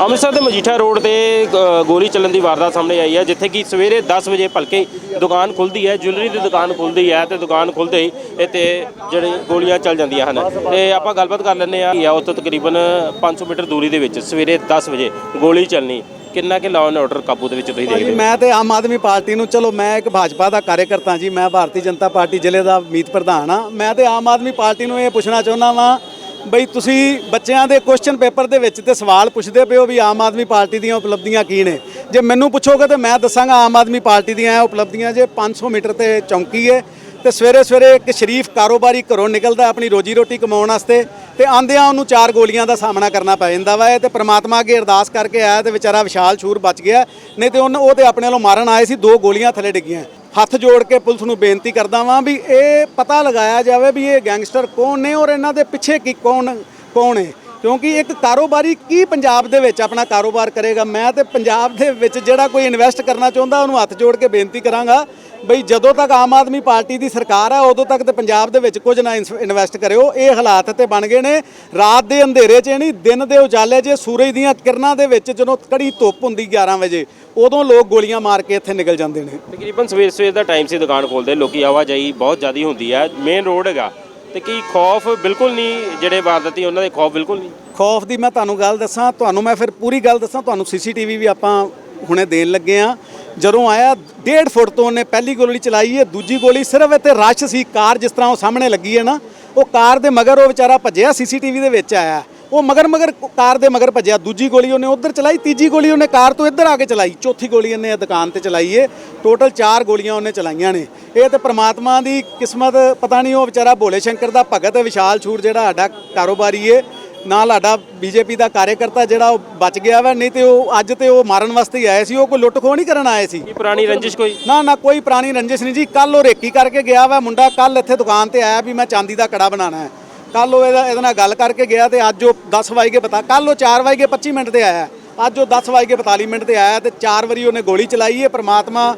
ਅੰਮ੍ਰਿਤਸਰ ਦੇ ਮਜੀਠਾ ਰੋਡ ਤੇ ਗੋਲੀ ਚੱਲਣ ਦੀ ਵਾਰਦਾਤ ਸਾਹਮਣੇ ਆਈ ਹੈ ਜਿੱਥੇ ਕਿ ਸਵੇਰੇ 10 ਵਜੇ ਭਲਕੇ ਦੁਕਾਨ ਖੁੱਲਦੀ ਹੈ ਜੁਐਲਰੀ ਦੀ ਦੁਕਾਨ ਖੁੱਲਦੀ ਹੈ ਤੇ ਦੁਕਾਨ ਖੁੱਲਦੇ ਹੀ ਇੱਥੇ ਜਿਹੜੇ ਗੋਲੀਆਂ ਚੱਲ ਜਾਂਦੀਆਂ ਹਨ। ਤੇ ਆਪਾਂ ਗੱਲਬਾਤ ਕਰ ਲੈਂਦੇ ਆ ਆ ਉੱਥੋਂ ਤਕਰੀਬਨ 500 ਮੀਟਰ ਦੂਰੀ ਦੇ ਵਿੱਚ ਸਵੇਰੇ 10 ਵਜੇ ਗੋਲੀ ਚੱਲਣੀ ਕਿੰਨਾ ਕਿ ਲਾਅ ਐਂਡ ਆਰਡਰ ਕਾਬੂ ਦੇ ਵਿੱਚ ਤੁਸੀਂ ਦੇਖਦੇ ਮੈਂ ਤੇ ਆਮ ਆਦਮੀ ਪਾਰਟੀ ਨੂੰ ਚਲੋ ਮੈਂ ਇੱਕ ਭਾਜਪਾ ਦਾ ਕਾਰਜਕਰਤਾ ਜੀ ਮੈਂ ਭਾਰਤੀ ਜਨਤਾ ਪਾਰਟੀ ਜ਼ਿਲ੍ਹੇ ਦਾ ਮੀਤ ਪ੍ਰਧਾਨ ਆ ਮੈਂ ਤੇ ਆਮ ਆਦਮੀ ਪਾਰਟੀ ਨੂੰ ਇਹ ਪੁੱਛਣਾ ਚਾਹੁੰਦਾ ਵਾਂ ਬਈ ਤੁਸੀਂ ਬੱਚਿਆਂ ਦੇ ਕੁਐਸਚਨ ਪੇਪਰ ਦੇ ਵਿੱਚ ਤੇ ਸਵਾਲ ਪੁੱਛਦੇ ਪਿਓ ਵੀ ਆਮ ਆਦਮੀ ਪਾਰਟੀ ਦੀਆਂ ਉਪਲਬਧੀਆਂ ਕੀ ਨੇ। ਜੇ ਮੈਨੂੰ ਪੁੱਛੋਗੇ ਤੇ ਮੈਂ ਦੱਸਾਂਗਾ ਆਮ ਆਦਮੀ ਪਾਰਟੀ ਦੀਆਂ ਉਪਲਬਧੀਆਂ, ਜੇ 500 ਮੀਟਰ ਤੇ ਚੌਂਕੀ ਹੈ ਤੇ ਸਵੇਰੇ ਸਵੇਰੇ ਇੱਕ ਸ਼ਰੀਫ ਕਾਰੋਬਾਰੀ ਘਰੋਂ ਨਿਕਲਦਾ ਆਪਣੀ ਰੋਜੀ ਰੋਟੀ ਕਮਾਉਣ ਵਾਸਤੇ ਤੇ ਆਂਦਿਆਂ ਉਹਨੂੰ ਚਾਰ ਗੋਲੀਆਂ ਦਾ ਸਾਹਮਣਾ ਕਰਨਾ ਪੈ ਜਾਂਦਾ ਵਾ। ਇਹ ਤੇ ਪ੍ਰਮਾਤਮਾ ਅੱਗੇ ਅਰਦਾਸ ਕਰਕੇ ਆਇਆ ਤੇ ਵਿਚਾਰਾ ਵਿਸ਼ਾਲ ਸ਼ੂਰ ਬਚ ਗਿਆ। ਨਹੀਂ ਤੇ ਉਹਨ ਉਹ ਤੇ ਆਪਣੇ ਵੱਲੋਂ ਮਾਰਨ ਆਏ ਸੀ, ਦੋ ਗੋਲੀਆਂ ਥੱਲੇ ਡਿੱਗੀਆਂ। ਹੱਥ ਜੋੜ ਕੇ ਪੁਲਿਸ ਨੂੰ ਬੇਨਤੀ ਕਰਦਾ ਵਾਂ ਵੀ ਇਹ ਪਤਾ ਲਗਾਇਆ ਜਾਵੇ ਵੀ ਇਹ ਗੈਂਗਸਟਰ ਕੌਣ ਨੇ ਔਰ ਇਹਨਾਂ ਦੇ ਪਿੱਛੇ ਕੀ ਕੌਣ ਕੌਣ ਹੈ। ਕਿਉਂਕਿ ਇੱਕ ਕਾਰੋਬਾਰੀ ਕੀ ਪੰਜਾਬ ਦੇ ਵਿੱਚ ਆਪਣਾ ਕਾਰੋਬਾਰ ਕਰੇਗਾ? ਮੈਂ ਤੇ ਪੰਜਾਬ ਦੇ ਵਿੱਚ ਜਿਹੜਾ ਕੋਈ ਇਨਵੈਸਟ ਕਰਨਾ ਚਾਹੁੰਦਾ, ਉਹਨੂੰ ਹੱਥ ਜੋੜ ਕੇ ਬੇਨਤੀ ਕਰਾਂਗਾ ਬਈ ਜਦੋਂ ਤੱਕ ਆਮ ਆਦਮੀ ਪਾਰਟੀ ਦੀ ਸਰਕਾਰ ਆ, ਉਦੋਂ ਤੱਕ ਤੇ ਪੰਜਾਬ ਦੇ ਵਿੱਚ ਕੁਝ ਨਾ ਇਨਵੈਸਟ ਕਰਿਓ। ਇਹ ਹਾਲਾਤ ਤੇ ਬਣ ਗਏ ਨੇ। ਰਾਤ ਦੇ ਅੰਧੇਰੇ 'ਚ ਨਹੀਂ, ਦਿਨ ਦੇ ਉਜਾਲੇ 'ਚ ਸੂਰਜ ਦੀਆਂ ਕਿਰਨਾਂ ਦੇ ਵਿੱਚ ਜਦੋਂ ਕੜੀ ਧੁੱਪ ਹੁੰਦੀ 11 ਵਜੇ ਉਦੋਂ ਲੋਕ ਗੋਲੀਆਂ ਮਾਰ ਕੇ ਇੱਥੇ ਨਿਕਲ ਜਾਂਦੇ ਨੇ। ਤਕਰੀਬਨ ਸਵੇਰ ਸਵੇਰ ਦਾ ਟਾਈਮ ਸੀ ਦੁਕਾਨ ਖੋਲਦੇ ਲੋਕੀ ਆਵਾਜਾਈ ਬਹੁਤ ਜ਼ਿਆਦੀ ਹੁੰਦੀ ਹੈ ਮੇਨ ਰੋਡ ਹੈਗਾ। ਤੇ ਕੀ ਖੌਫ ਬਿਲਕੁਲ ਨਹੀਂ ਜਿਹੜੇ ਵਾਰਦਾਤੀ ਉਹਨਾਂ ਦੇ ਖੌਫ ਬਿਲਕੁਲ ਨਹੀਂ? ਖੌਫ ਦੀ ਮੈਂ ਤੁਹਾਨੂੰ ਗੱਲ ਦੱਸਾਂ ਤੁਹਾਨੂੰ ਮੈਂ ਫਿਰ ਪੂਰੀ ਗੱਲ ਦੱਸਾਂ ਤੁਹਾਨੂੰ ਸੀਸੀਟੀਵੀ ਵੀ ਆਪਾਂ ਹੁਣੇ ਦੇਣ ਲੱਗੇ ਆ। ਜਦੋਂ ਆਇਆ 1.5 ਫੁੱਟ ਤੋਂ ਉਹਨੇ ਪਹਿਲੀ ਗੋਲੀ ਚਲਾਈ ਹੈ ਦੂਜੀ ਗੋਲੀ ਸਿਰਫ ਇੱਥੇ ਰਸ਼ ਸੀ ਕਾਰ ਜਿਸ ਤਰ੍ਹਾਂ ਉਹ ਸਾਹਮਣੇ ਲੱਗੀ ਹੈ ਨਾ ਉਹ ਕਾਰ ਦੇ ਮਗਰ ਉਹ ਵਿਚਾਰਾ ਭੱਜਿਆ ਸੀਸੀਟੀਵੀ ਦੇ ਵਿੱਚ ਆਇਆ। ਉਹ ਮਗਰ ਮਗਰ ਕਾਰ ਦੇ ਮਗਰ ਭੱਜਿਆ ਦੂਜੀ ਗੋਲੀ ਉਹਨੇ ਉਧਰ ਚਲਾਈ ਤੀਜੀ ਗੋਲੀ ਉਹਨੇ ਕਾਰ ਤੋਂ ਇੱਧਰ ਆ ਕੇ ਚਲਾਈ ਚੌਥੀ ਗੋਲੀ ਉਹਨੇ ਦੁਕਾਨ ਤੇ ਚਲਾਈ ਏ। ਟੋਟਲ 4 ਗੋਲੀਆਂ ਉਹਨੇ ਚਲਾਈਆਂ ਨੇ। ਇਹ ਤੇ ਪ੍ਰਮਾਤਮਾ ਦੀ ਕਿਸਮਤ ਪਤਾ ਨਹੀਂ ਉਹ ਵਿਚਾਰਾ ਭੋਲੇ ਸ਼ੰਕਰ ਦਾ ਭਗਤ ਵਿਸ਼ਾਲ ਛੂਰ ਜਿਹੜਾ ਸਾਡਾ ਕਾਰੋਬਾਰੀ ਏ। ਨਾਲ ਸਾਡਾ ਬੀਜੇਪੀ ਦਾ ਕਾਰਜਕਰਤਾ ਜਿਹੜਾ ਉਹ ਬਚ ਗਿਆ ਵਾ ਨਹੀਂ ਤੇ ਉਹ ਅੱਜ ਤੇ ਉਹ ਮਾਰਨ ਵਾਸਤੇ ਹੀ ਆਏ ਸੀ ਉਹ ਕੋਈ ਲੁੱਟ ਖੋਹ ਨਹੀਂ ਕਰਨ ਆਏ ਸੀ। ਕੀ ਪੁਰਾਣੀ ਰੰਜਿਸ਼ ਕੋਈ? ਨਾ ਨਾ ਕੋਈ ਪੁਰਾਣੀ ਰੰਜਿਸ਼ ਨਹੀਂ ਜੀ। ਕੱਲ ਉਹ ਰੇਕੀ ਕਰਕੇ ਗਿਆ ਵਾ ਮੁੰਡਾ ਕੱਲ ਇੱਥੇ ਦੁਕਾਨ ਤੇ ਆਇਆ ਵੀ ਮੈਂ ਚਾਂਦੀ ਦਾ ਕੜਾ ਬਣਾਉਣਾ ਹੈ। ਕੱਲ ਉਹ ਇਹਦਾ ਇਹਦੇ ਨਾਲ ਗੱਲ ਕਰਕੇ ਗਿਆ ਤੇ ਅੱਜ ਉਹ 10 ਵਜੇ ਬਤਾ ਕੱਲ ਉਹ 4 ਵਜੇ 25 ਮਿੰਟ ਤੇ ਆਇਆ। ਅੱਜ ਉਹ 10 ਵਜੇ 42 ਮਿੰਟ ਤੇ ਆਇਆ ਤੇ 4 ਵਾਰੀ ਉਹਨੇ ਗੋਲੀ ਚਲਾਈ ਹੈ। ਪ੍ਰਮਾਤਮਾ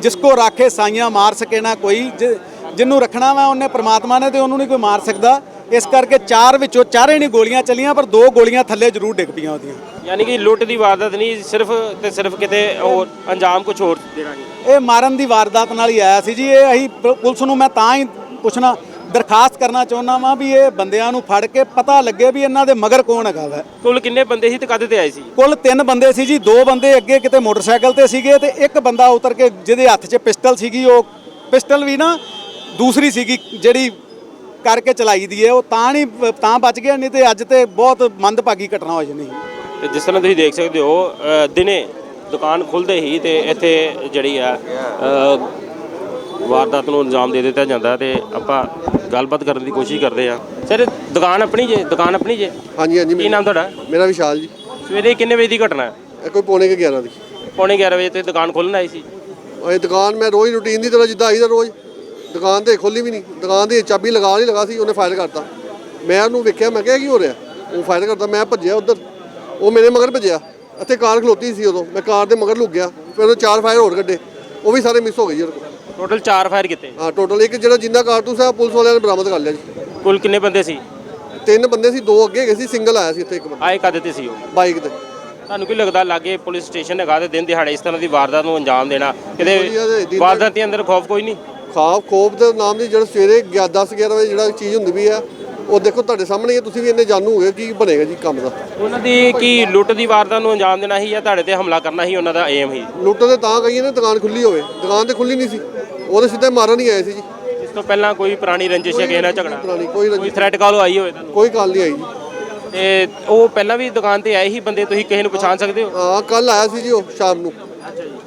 ਜਿਸ ਕੋ ਰਾਖੇ ਸਾਈਆਂ ਮਾਰ ਸਕੇ ਨਾ ਕੋਈ। ਜਿ- ਜਿਹਨੂੰ ਰੱਖਣਾ ਵਾ ਉਹਨੇ ਪ੍ਰਮਾਤਮਾ ਨੇ ਤੇ ਉਹਨੂੰ ਨਹੀਂ ਕੋਈ ਮਾਰ ਸਕਦਾ। ਇਸ ਕਰਕੇ ਚਾਰ ਵਿੱਚੋਂ ਚਾਰੇ ਨਹੀਂ ਗੋਲੀਆਂ ਚੱਲੀਆਂ ਪਰ ਦੋ ਗੋਲੀਆਂ ਥੱਲੇ ਜ਼ਰੂਰ ਡਿੱਗ ਪਈਆਂ ਉਹਦੀਆਂ। ਯਾਨੀ ਕਿ ਲੁੱਟ ਦੀ ਵਾਰਦਾਤ ਨਹੀਂ ਸਿਰਫ ਤੇ ਸਿਰਫ ਕਿਤੇ ਹੋਰ ਅੰਜਾਮ ਕੁਝ ਹੋਰ ਦੇਣਾ ਇਹ ਮਾਰਨ ਦੀ ਵਾਰਦਾਤ ਨਾਲ ਹੀ ਆਇਆ ਸੀ ਜੀ। ਇਹ ਅਸੀਂ ਪੁਲਿਸ ਨੂੰ ਮੈਂ ਤਾਂ ਹੀ ਪੁੱਛਣਾ ਦਰਖਾਸਤ ਕਰਨਾ ਚਾਹੁੰਦਾ ਵਾਂ ਵੀ ਇਹ ਬੰਦਿਆਂ ਨੂੰ ਫੜ ਕੇ ਪਤਾ ਲੱਗੇ ਵੀ ਇਹਨਾਂ ਦੇ ਮਗਰ ਕੌਣ ਹੈਗਾ ਵਾ। ਕੁੱਲ ਕਿੰਨੇ ਬੰਦੇ ਸੀ ਤੇ ਕਦ ਤੇ ਆਏ ਸੀ? ਕੁੱਲ ਤਿੰਨ ਬੰਦੇ ਸੀ ਜੀ ਦੋ ਬੰਦੇ ਅੱਗੇ ਕਿਤੇ ਮੋਟਰਸਾਈਕਲ ਤੇ ਸੀਗੇ ਤੇ ਇੱਕ ਬੰਦਾ ਉਤਰ ਕੇ ਜਿਹਦੇ ਹੱਥ 'ਚ ਪਿਸਟਲ ਸੀਗੀ ਉਹ ਪਿਸਟਲ ਵੀ ਨਾ ਦੂਸਰੀ ਸੀਗੀ ਜਿਹੜੀ ਕਰਕੇ ਚਲਾਈ ਦੀ ਹੈ ਉਹ ਤਾਂ ਨਹੀਂ ਤਾਂ ਬਚ ਗਿਆ ਨਹੀਂ ਤੇ ਅੱਜ ਤੇ ਬਹੁਤ ਮੰਦਭਾਗੀ ਘਟਨਾ ਹੋ ਜਾਣੀ ਤੇ ਜਿਸ ਤਰ੍ਹਾਂ ਤੁਸੀਂ ਦੇਖ ਸਕਦੇ ਹੋ ਅ, ਦਿਨੇ ਦੁਕਾਨ ਖੁੱਲਦੇ ਹੀ ਤੇ ਇੱਥੇ ਜਿਹੜੀ ਆ ਅ, ਵਾਰਦਾਤ ਨੂੰ ਅੰਜਾਮ ਦੇ ਦਿੱਤਾ ਜਾਂਦਾ ਤੇ ਆਪਾਂ ਗੱਲਬਾਤ ਕਰਨ ਦੀ ਕੋਸ਼ਿਸ਼ ਕਰਦੇ ਆ। ਸਰ ਦੁਕਾਨ ਆਪਣੀ ਜੇ ਦੁਕਾਨ ਆਪਣੀ ਜੇ? ਹਾਂਜੀ ਹਾਂਜੀ ਕੀ ਨਾਮ ਤੁਹਾਡਾ? ਮੇਰਾ ਵਿਸ਼ਾਲ ਜੀ। ਸਵੇਰੇ ਕਿੰਨੇ ਵਜੇ ਦੀ ਘਟਨਾ ਹੈ? ਇਹ ਕੋਈ ਪੌਣੇ ਕੁ 11 ਦੀ। ਪੌਣੇ 11 ਵਜੇ ਤੇ ਦੁਕਾਨ ਖੋਲ੍ਹਣ ਆਈ ਸੀ? ਇਹ ਦੁਕਾਨ ਮੈਂ ਰੋਜ਼ ਰੂਟੀਨ ਦੀ ਤਰ੍ਹਾਂ ਜਿੱਦਾਂ ਆਈਦਾ ਰੋਜ਼ ਦੁਕਾਨ ਤੇ ਖੋਲੀ ਵੀ ਨਹੀਂ। ਦੁਕਾਨ ਦੀ ਚਾਬੀ ਲਗਾ ਨਹੀਂ ਲਗਾ ਸੀ ਉਹਨੇ ਫਾਇਰ ਕਰਤਾ। ਮੈਂ ਉਹਨੂੰ ਵੇਖਿਆ ਮੈਂ ਕਿਹਾ ਕੀ ਹੋ ਰਿਹਾ? ਉਹ ਫਾਇਰ ਕਰਦਾ ਮੈਂ ਭੱਜਿਆ ਉਧਰ। ਉਹ ਮੇਰੇ ਮਗਰ ਭੱਜਿਆ। ਇੱਥੇ ਕਾਰ ਖਲੋਤੀ ਸੀ ਉਦੋਂ। ਮੈਂ ਕਾਰ ਦੇ ਮਗਰ ਲੁੱਕ ਗਿਆ। ਫਿਰ ਉਹ ਚਾਰ ਫਾਇਰ ਹੋਰ ਕੱਢੇ। ਉਹ ਵੀ ਸਾਰੇ ਮਿਸ ਹੋ ਗਏ ਜੀ ਉਹਦੇ ਕੋਲ। ਟੋਟਲ 4 ਫਾਇਰ ਕੀਤੇ। ਹਾਂ ਟੋਟਲ ਇੱਕ ਜਿਹੜਾ ਜਿੰਦਾ ਕਾਰਤੂਸ ਹੈ ਉਹ ਪੁਲਿਸ ਵਾਲਿਆਂ ਨੇ ਬਰਾਮਦ ਕਰ ਲਿਆ ਜੀ। ਕੁੱਲ ਕਿੰਨੇ ਬੰਦੇ ਸੀ? ਤਿੰਨ ਬੰਦੇ ਸੀ ਦੋ ਅੱਗੇ ਗਏ ਸੀ ਸਿੰਗਲ ਆਇਆ ਸੀ ਇੱਥੇ ਇੱਕ ਬੰਦਾ। ਆਏ ਕਦ ਤੇ ਸੀ ਉਹ। ਬਾਈਕ ਤੇ। ਤੁਹਾਨੂੰ ਕੀ ਲੱਗਦਾ ਲਾਗੇ ਪੁਲਿਸ ਸਟੇਸ਼ਨ ਹੈਗਾ ਤੇ ਦਿਨ ਦਿਹਾੜੇ ਇਸ ਤਰ੍ਹਾਂ ਦੀ ਵਾਰਦਾਤ ਨੂੰ ਅੰਜਾਮ ਦੇਣਾ ਕਿਤੇ ਵਧੀਆ ਤੇ ਦਿਨ- ਵਾਰਦਾਤ ਦੇ ਅੰਦਰ ਖੌਫ ਕੋਈ ਨਹੀਂ? ਖਾਫ ਖੋਫ ਦੇ ਨਾਮ ਦੀ ਜਿਹੜਾ ਸਵੇਰੇ 10 11 ਵਜੇ ਜਿਹੜਾ ਚੀਜ਼ ਹੁੰਦੀ ਵੀ ਆ ਉਹ ਦੇਖੋ ਤੁਹਾਡੇ ਸਾਹਮਣੇ ਹੀ ਹੈ, ਤੁਸੀਂ ਵੀ ਇੰਨੇ ਜਾਣੂ ਹੋਗੇ ਕੀ ਬਣੇਗਾ ਜੀ ਕੰਮ ਦਾ। ਉਹਨਾਂ ਦੀ ਕੀ ਲੁੱਟ ਦੀ ਵਾਰਦਾਤ ਨੂੰ ਅੰਜਾਮ ਦੇਣਾ ਸੀ ਜਾਂ ਤੁਹਾਡੇ ਤੇ ਹਮਲਾ ਕਰਨਾ ਸੀ ਉਹਨਾਂ ਦਾ ਏਮ ਸੀ ਲੁੱਟ ਤੇ ਤਾਂ ਗਈ ਨੇ ਦੁਕਾਨ ਖੁੱਲੀ ਹੋਵੇ। ਦੁਕਾਨ ਤੇ ਖੁੱਲੀ ਨਹੀਂ ਸੀ। ਉਹ ਤਾਂ ਸਿੱਧਾ ਮਾਰਨ ਹੀ ਆਏ ਸੀ ਜੀ। ਇਸ ਤੋਂ ਪਹਿਲਾਂ ਕੋਈ ਪੁਰਾਣੀ ਰੰਜਿਸ਼ ਹੈ ਕਿਸੇ ਨਾਲ ਝਗੜਾ? ਪੁਰਾਣੀ ਕੋਈ ਕੋਈ ਰੰਜਿਸ਼- ਥ੍ਰੈਟ ਕਾਲ ਆਈ ਹੋਵੇ ਤੁਹਾਨੂੰ? ਕੋਈ ਗੱਲ ਨਹੀਂ ਆਈ ਜੀ। ਤੇ ਉਹ ਪਹਿਲਾਂ ਵੀ ਦੁਕਾਨ ਤੇ ਆਏ ਹੀ ਬੰਦੇ? ਤੁਸੀਂ ਕਿਸੇ ਨੂੰ ਪਛਾਣ ਸਕਦੇ ਹੋ? ਹਾਂ ਕੱਲ ਆਇਆ ਸੀ ਜੀ ਉਹ ਸ਼ਾਮ ਨੂੰ।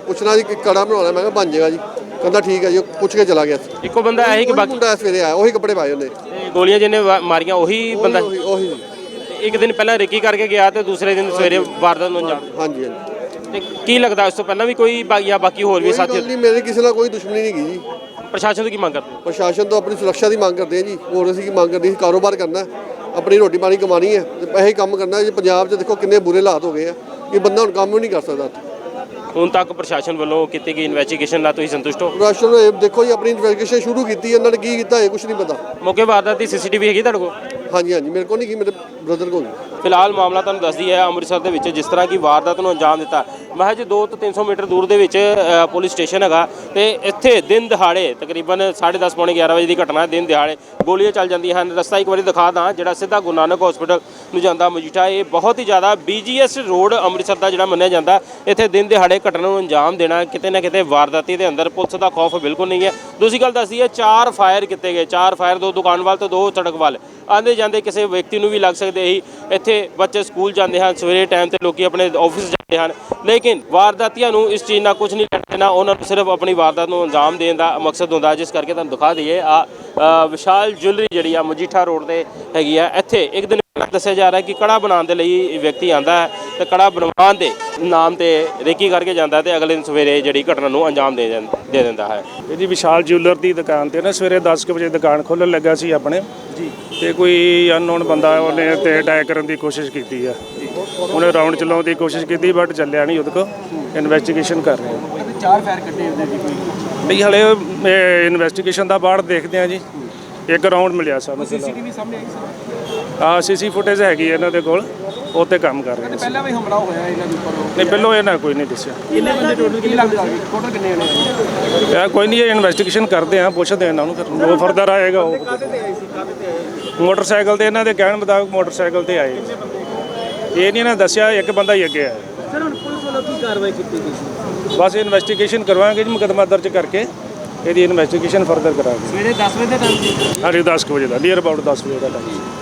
ਪੁੱਛਣਾ ਜੀ ਕਿ ਕੜਾ ਬਣਾਉਣਾ? ਮੈਂ ਕਿਹਾ ਬਣ ਜਾਏਗਾ ਜੀ। ਕਹਿੰਦਾ ਠੀਕ ਹੈ ਜੀ ਉਹ ਪੁੱਛ ਕੇ ਚਲਾ ਗਿਆ ਸੀ। ਇੱਕੋ ਬੰਦਾ ਆਇਆ ਸੀ ਕਿ ਬਾਕੀ? ਮੁੰਡਾ ਸਵੇਰੇ ਆਇਆ ਉਹੀ ਕੱਪੜੇ ਪਾਏ ਉਹਨੇ। ਤੇ ਗੋਲੀਆਂ ਜਿਹਨੇ ਵਾ- ਮਾਰੀਆਂ ਉਹੀ ਬੰਦਾ? ਉਹੀ ਉਹੀ ਤੇ ਇੱਕ ਦਿਨ ਪਹਿਲਾਂ ਰੇਕੀ ਕਰਕੇ ਗਿਆ ਤੇ ਦੂਸਰੇ ਦਿਨ ਸਵੇਰੇ ਵਾਰਦਾਤ ਨੂੰ ਅੰਜਾਮ ਹਾਂਜੀ ਹਾਂਜੀ। ਤੇ ਕੀ ਲੱਗਦਾ ਉਸ ਤੋਂ ਪਹਿਲਾਂ ਵੀ ਕੋਈ ਬਾ- ਜਾਂ ਬਾਕੀ ਹੋਰ ਵੀ ਕੋਈ ਸਾਥੀ ਗੱਲ ਨਹੀਂ ਮੇਰੇ ਕਿਸੇ ਨਾਲ ਕੋਈ ਦੁਸ਼ਮਣੀ ਨਹੀਂ ਗਈ ਜੀ। ਪ੍ਰਸ਼ਾਸਨ ਤੋਂ ਕੀ ਮੰਗ ਕਰਦੇ ਹੋ? ਪ੍ਰਸ਼ਾਸਨ ਤੋਂ ਆਪਣੀ ਸੁਰੱਖਿਆ ਦੀ ਮੰਗ ਕਰਦੇ ਆ ਜੀ। ਹੋਰ ਅਸੀਂ ਕੀ ਮੰਗ ਕਰਦੇ ਸੀ ਕਾਰੋਬਾਰ ਕਰਨਾ ਹੈ, ਆਪਣੀ ਰੋਟੀ ਪਾਣੀ ਕਮਾਣੀ ਹੈ ਤੇ ਪੈਸੇ ਕੰਮ ਕਰਨਾ ਹੈ। ਜੀ ਪੰਜਾਬ 'ਚ ਦੇਖੋ ਕਿੰਨੇ ਬੁਰੇ ਹਾਲਾਤ ਹੋ ਗਏ ਆ ਕਿ ਬੰਦਾ ਹੁਣ ਕੰਮ ਵੀ ਨਹੀਂ ਕਰ ਸਕਦਾ। ਹੁਣ ਤੱਕ ਪ੍ਰਸ਼ਾਸਨ ਵੱਲੋਂ ਕੀਤੀ ਗਈ ਇਨਵੈਸਟੀਗੇਸ਼ਨ ਨਾਲ ਤੁਸੀਂ ਸੰਤੁਸ਼ਟ ਹੋ? ਰਾਸ਼ਨ ਇਹ ਦੇਖੋ ਜੀ ਆਪਣੀ ਇਨਵੈਸਟੀਗੇਸ਼ਨ ਸ਼ੁਰੂ ਕੀਤੀ ਹੈ, ਇਹਨਾਂ ਨੇ ਕੀ ਕੀਤਾ ਇਹ ਕੁਝ ਨਹੀਂ ਪਤਾ। ਮੌਕੇ ਵਾਰਦਾਤ ਦੀ ਸੀਸੀਟੀਵੀ ਹੈਗੀ ਤੁਹਾਡੇ ਕੋਲ? ਹਾਂਜੀ ਹਾਂਜੀ ਮੇਰੇ ਕੋਲ ਨਹੀਂ ਕੀ ਮੇਰੇ ਬ੍ਰਦਰ ਕੋਲ। ਫਿਲਹਾਲ ਮਾਮਲਾ ਤੁਹਾਨੂੰ ਦੱਸਦੀ ਹੈ ਅੰਮ੍ਰਿਤਸਰ ਦੇ ਵਿੱਚ ਜਿਸ ਤਰ੍ਹਾਂ ਕੀ ਵਾਰਦਾਤ ਨੂੰ ਅੰਜਾਮ ਦਿੱਤਾ। ਮੈਂ ਜੀ 2 ਤੋਂ 300 ਮੀਟਰ ਦੂਰ ਦੇ ਵਿੱਚ ਪੁਲਿਸ ਸਟੇਸ਼ਨ ਹੈਗਾ ਤੇ ਇੱਥੇ ਦਿਨ ਦਿਹਾੜੇ ਤਕਰੀਬਨ 10:30 ਪੌਣੇ 11 ਵਜੇ ਦੀ ਘਟਨਾ ਦਿਨ ਦਿਹਾੜੇ ਗੋਲੀਆਂ ਚੱਲ ਜਾਂਦੀਆਂ ਹਨ। ਰਸਤਾ ਇੱਕ ਵਾਰੀ ਦਿਖਾ ਦਾਂ, ਜਿਹੜਾ ਸਿੱਧਾ ਗੁਰੂ ਨਾਨਕ ਹਸਪੀਟਲ ਨੂੰ ਜਾਂਦਾ ਮਜੀਠਾ, ਇਹ ਬਹੁਤ ਹੀ ਜ਼ਿਆਦਾ ਬੀਜੀਐਸ ਰੋਡ ਅੰਮ੍ਰਿਤਸਰ ਦਾ ਜਿਹੜਾ ਮੰਨਿਆ ਜਾਂਦਾ, ਇੱਥੇ ਦਿਨ ਦਿਹਾੜੇ ਘਟਨਾ ਨੂੰ ਅੰਜਾਮ ਦੇਣਾ, ਕਿਤੇ ਨਾ ਕਿਤੇ ਵਾਰਦਾਤੀ ਦੇ ਅੰਦਰ ਪੁਲਿਸ ਦਾ ਖੌਫ ਬਿਲਕੁਲ ਨਹੀਂ ਹੈ। ਦੂਸਰੀ ਗੱਲ ਦੱਸਦੀ ਹੈ, ਚਾਰ ਫਾਇਰ ਕੀਤੇ ਗਏ, ਚਾਰ ਫਾਇਰ ਦੋ ਦੁਕਾਨ ਵੱਲ ਤੇ ਦੋ ਸੜਕ ਵੱਲ। ਆਂਦੇ ਜਾਂਦੇ ਕਿਸੇ ਵਿਅਕਤੀ ਨੂੰ ਵੀ ਲੱਗ ਸਕਦੇ ਸੀ, ਇੱਥੇ ਬੱਚੇ ਸਕੂਲ ਜਾਂਦੇ ਹਨ, ਸਵੇਰੇ ਟਾਈਮ ਤੇ ਲੋਕੀ ਆਪਣੇ ਆਫਿਸ ਜਾਂਦੇ ਹਨ, ਲੇਕਿਨ ਵਾਰਦਾਤੀਆਂ ਨੂੰ ਇਸ ਚੀਜ਼ ਨਾਲ ਕੁਝ ਨਹੀਂ ਲੈਣਾ ਉਹਨਾਂ ਨੂੰ ਸਿਰਫ ਆਪਣੀ ਵਾਰਦਾਤ ਨੂੰ ਅੰਜਾਮ ਦੇਣ ਦਾ ਮਕਸਦ ਹੁੰਦਾ ਜਿਸ ਕਰਕੇ ਤੁਹਾਨੂੰ ਦਿਖਾ ਦਈਏ ਆ ਵਿਸ਼ਾਲ ਜੁਐਲਰੀ ਜਿਹੜੀ ਆ ਮਜੀਠਾ ਰੋਡ ਤੇ ਹੈਗੀ ਆ। ਇੱਥੇ ਇੱਕ ਦਿਨ ਦੱਸਿਆ ਜਾ ਰਿਹਾ ਕਿ ਕੜਾ ਬਣਾਉਣ ਦੇ ਲਈ ਵਿਅਕਤੀ ਆਂਦਾ ਹੈ ਤੇ ਕੜਾ ਬਣਵਾਉਣ ਦੇ ਨਾਮ ਤੇ ਰੇਕੀ ਕਰਕੇ ਜਾਂਦਾ ਤੇ ਅਗਲੇ ਦਿਨ ਸਵੇਰੇ ਜਿਹੜੀ ਘਟਨਾ ਨੂੰ ਅੰਜਾਮ ਦੇ ਦਿੰ- ਦਿੰਦਾ ਹੈ। ਇਹ ਜੀ ਵਿਸ਼ਾਲ ਜਿਊਲਰ ਦੀ ਦੁਕਾਨ ਤੇ ਨਾ ਸਵੇਰੇ 10 ਕੁ ਵਜੇ ਦੁਕਾਨ ਖੋਲ੍ਹਣ ਲੱਗਾ ਸੀ ਆਪਣੇ। ਜੀ। ਤੇ ਕੋਈ ਅਨਨੋਨ ਬੰਦਾ ਉਹਨੇ ਤੇ ਅਟੈਕ ਕਰਨ ਦੀ ਕੋਸ਼ਿਸ਼ ਕੀਤੀ ਆ। ਉਹਨੇ ਰਾਉਂਡ ਚਲਾਉਣ ਦੀ ਕੋਸ਼ਿਸ਼ ਕੀਤੀ ਬਟ ਚੱਲਿਆ ਨਹੀਂ ਉਹਦੇ ਕੋ ਇਨਵੈਸਟੀਗੇਸ਼ਨ ਕਰ ਰਹੇ ਆ ਚਾਰ ਫਾਇਰ ਕੱਢੇ ਉਹਦੇ ਜੀ ਕੋਈ। ਨਹੀਂ ਹਲੇ ਇਨਵੈਸਟੀਗੇਸ਼ਨ ਦਾ ਬਾਅਦ ਦੇਖਦੇ ਆ ਜੀ। ਇੱਕ ਰਾਉਂਡ ਮਿਲਿਆ ਸਾਨੂੰ ਸੀਸੀਟੀਵੀ ਸਾਹਮਣੇ ਆਈ ਸਰ? ਆ ਸੀਸੀ ਫੁਟੇਜ ਹੈਗੀ ਹੈ ਇਹਨਾਂ ਦੇ ਕੋਲ ਉਹ ਤੇ ਕੰਮ ਕਰ ਰਹੇ ਨੇ ਪਹਿਲਾਂ ਵੀ ਹਮਲਾ ਹੋਇਆ ਇਹਨਾਂ ਦੇ ਉੱਪਰ। ਨਹੀਂ ਪਹਿਲੋਂ ਇਹਨਾਂ ਕੋਈ ਨਹੀਂ ਦੱਸਿਆ। ਕਿੰਨੇ ਬੰਦੇ ਟੋਟਲ ਕੀ ਲੱਗਦਾ ਟੋਟਲ ਕਿੰਨੇ ਨੇ ਇਹ ਕੋਈ ਨਹੀਂ ਇਹ ਇਨਵੈਸਟੀਗੇਸ਼ਨ ਕਰਦੇ ਆ ਪੁੱਛਦੇ ਆ ਇਹਨਾਂ ਨੂੰ ਫਿਰ। ਜੋ ਫਰਦਰ ਆਏਗਾ ਉਹ ਕਾਹਦੇ ਤੇ ਆਏ ਸੀ? ਕਾਹਦੇ ਤੇ ਆਏ ਮੋਟਰਸਾਈਕਲ ਤੇ ਇਹਨਾਂ ਦੇ ਕਹਿਣ ਮੁਤਾਬਕ ਮੋਟਰਸਾਈਕਲ ਤੇ ਆਏ। ਇਹ ਨਹੀਂ ਇਹਨਾਂ ਦੱਸਿਆ ਇੱਕ ਬੰਦਾ ਹੀ ਅੱਗੇ ਆਇਆ। ਸਰ ਹੁਣ ਪੁਲਿਸ ਵੱਲੋਂ ਕੀ ਕਾਰਵਾਈ ਕੀਤੀ ਗਈ ਸੀ? ਬਸ ਇਨਵੈਸਟੀਗੇਸ਼ਨ ਕਰਵਾਵਾਂਗੇ ਜੀ ਮੁਕੱਦਮਾ ਦਰਜ ਕਰਕੇ ਇਹਦੀ ਇਨਵੈਸਟੀਗੇਸ਼ਨ ਫਰਦਰ ਕਰਾਂਗੇ। ਸਵੇਰੇ 10 ਵਜੇ ਦਾ ਟਾਈਮ ਹਾਂਜੀ 10 ਕੁ ਵਜੇ ਦਾ ਨੀਅਰ ਅਬਾਊਟ 10 ਵਜੇ ਦਾ ਟਾਈਮ